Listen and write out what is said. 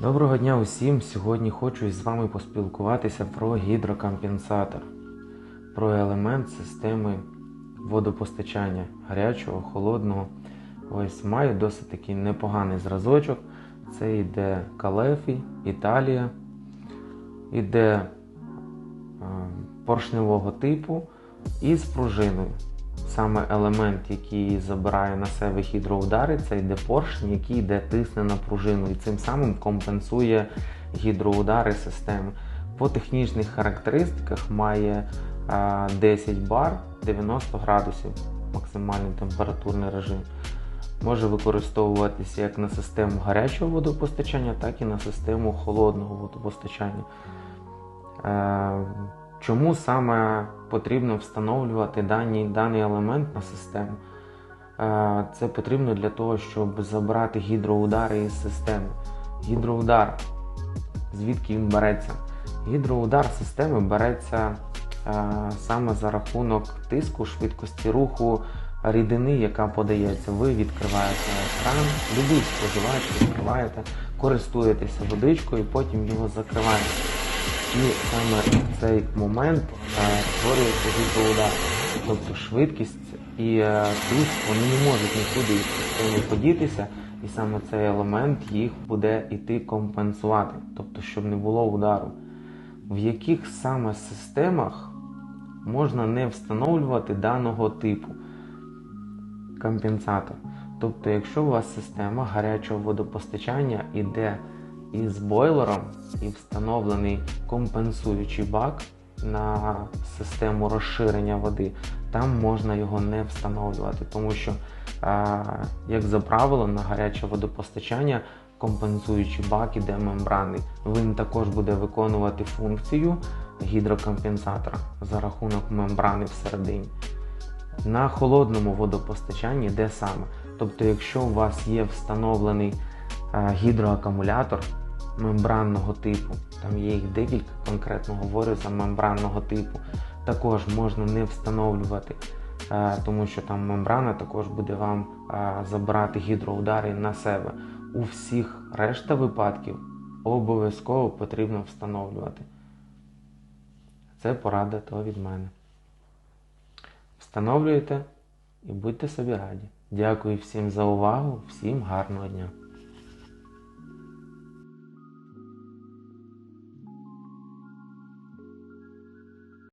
Доброго дня усім! Сьогодні хочу із вами поспілкуватися про гідрокомпенсатор, про елемент системи водопостачання гарячого, холодного. Ось маю досить такий непоганий зразочок. Це йде Калефі, Італія, іде е, поршневого типу і з пружиною. Саме елемент, який забирає на себе гідроудари, це йде поршень, який йде тисне на пружину і цим самим компенсує гідроудари системи. По технічних характеристиках має 10 бар 90 градусів максимальний температурний режим. Може використовуватися як на систему гарячого водопостачання, так і на систему холодного водопостачання. Чому саме потрібно встановлювати дані, даний елемент на систему? Е, Це потрібно для того, щоб забрати гідроудари із системи. Гідроудар, звідки він береться? Гідроудар системи береться е, саме за рахунок тиску, швидкості руху рідини, яка подається. Ви відкриваєте кран, любий споживач відкриваєте, користуєтеся водичкою, потім його закриваєте. І саме цей момент е, створюється гідроудар. Тобто швидкість і е, тиск вони не можуть нікуди подітися, і саме цей елемент їх буде іти компенсувати, тобто, щоб не було удару. В яких саме системах можна не встановлювати даного типу компенсатор. Тобто, якщо у вас система гарячого водопостачання іде із бойлером і встановлений компенсуючий бак на систему розширення води, там можна його не встановлювати, тому що, як за правилом, на гаряче водопостачання компенсуючий бак іде мембранний. Він також буде виконувати функцію гідрокомпенсатора за рахунок мембрани всередині. На холодному водопостачанні де саме. Тобто, якщо у вас є встановлений гідроакумулятор мембранного типу, там є їх декілька, конкретно говорю за мембранного типу, також можна не встановлювати, тому що там мембрана також буде вам забирати гідроудари на себе. У всіх решта випадків обов'язково потрібно встановлювати. Це порада то від мене. Встановлюйте і будьте собі раді. Дякую всім за увагу, всім гарного дня!